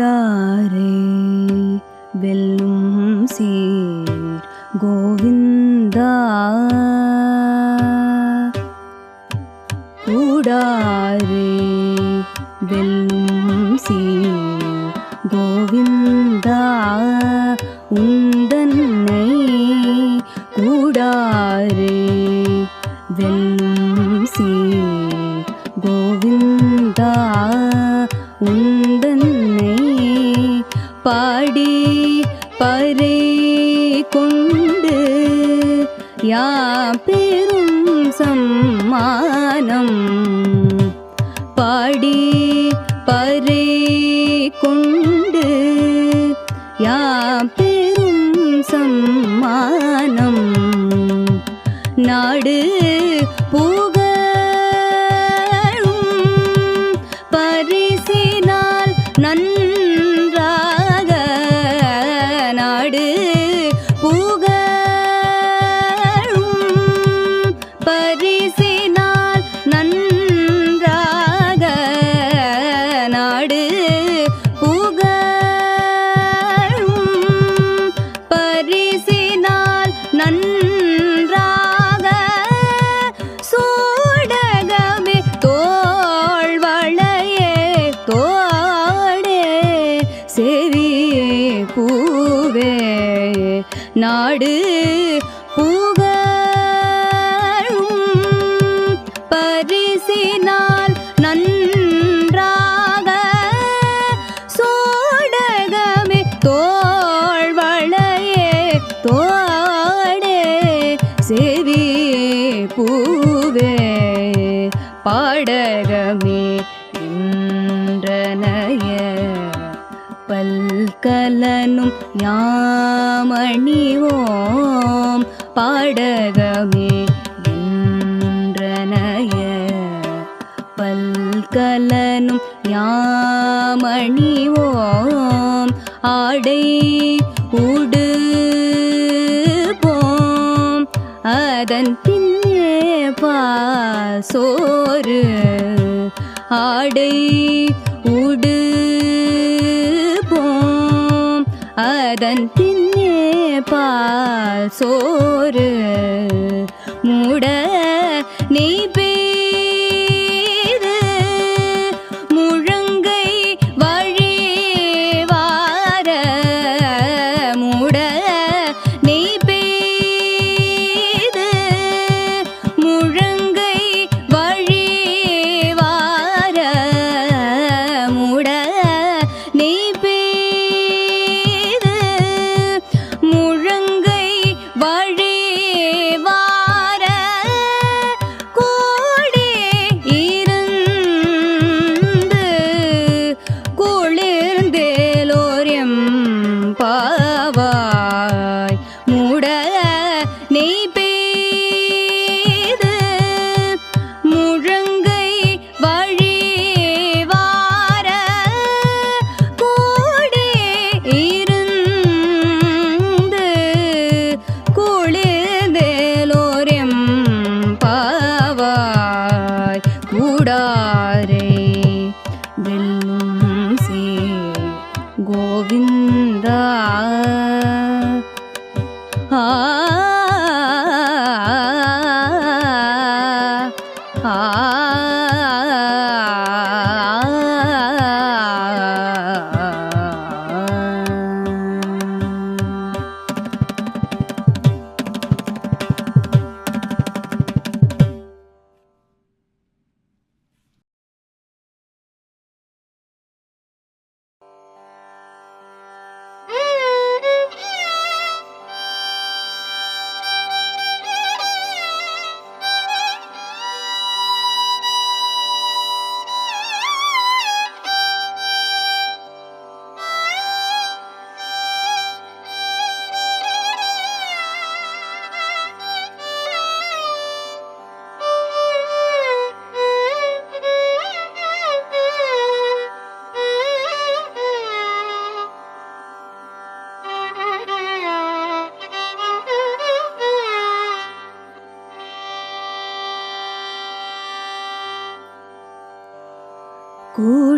சீராரே வெல்லும் சீர் கோவிந்தா. கூடாரே வெல்லும் சீர் கோவிந்தா. உந்தன்னை கூடாரே வெல்லும் சீர் परे कुण्ड நாடு புகழும் பரிசினா கலனும் யாமணி ஓம். பாடகமே என்றனைய பல்கலனும் யாமணி ஓம். ஆடை உடு போம். அதன் பின்னே பாசோறு. ஆடை மூடதன் தின்னே பால் சோறு மூட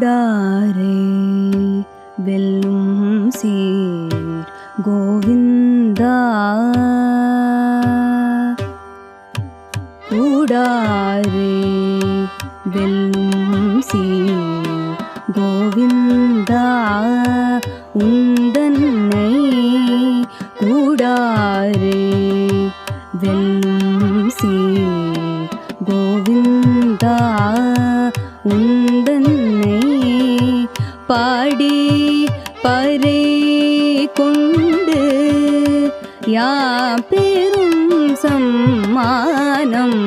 சூடாரே வெல்லும் சீர் கோவிந்தா. கூடாரே. வெல்லும் சீர் கோவிந்தா. உந்தன்னை கூடாரே. வெல்லும் சீர் கோவிந்தா. உன் பெரும் சம்மானம்.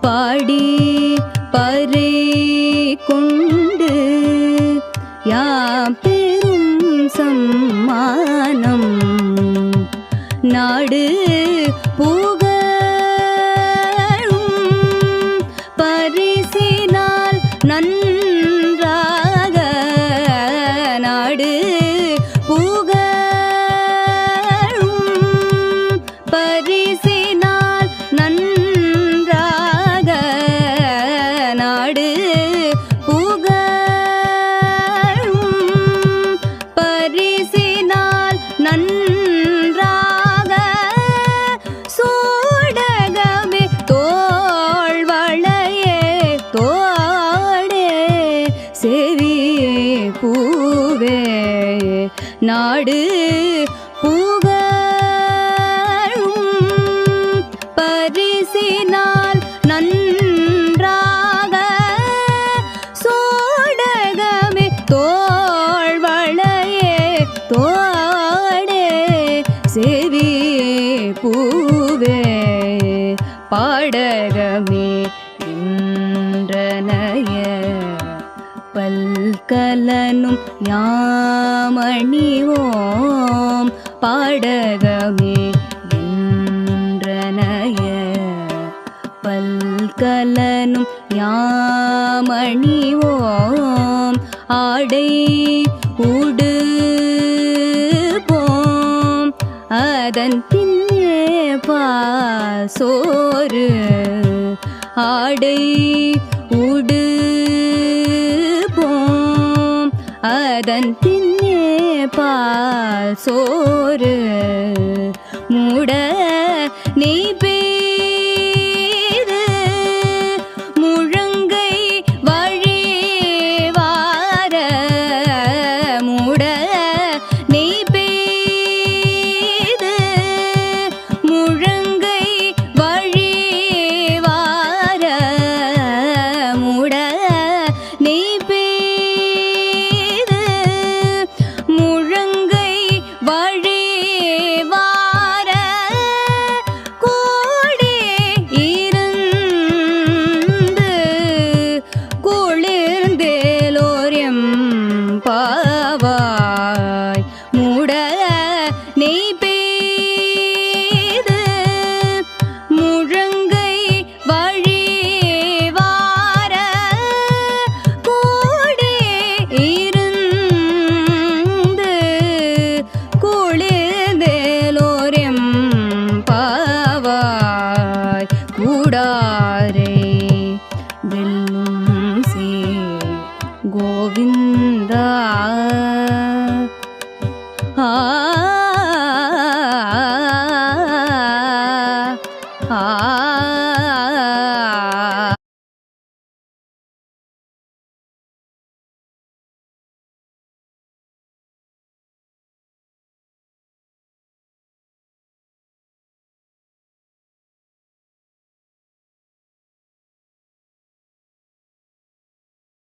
பாடி பறை கொண்டு யா பெரும் சம்மானம். நாடு போக நாடு நாதனும் யாமணி ஓம் பாடகமே என்றனைய பல்கலனும் யாமணி ஓம் ஆடை உடு போம். அதன் பின்னே பாசோறு ஆடை உடு அதன் தின்னே பால் சோறு மூட நீ மூட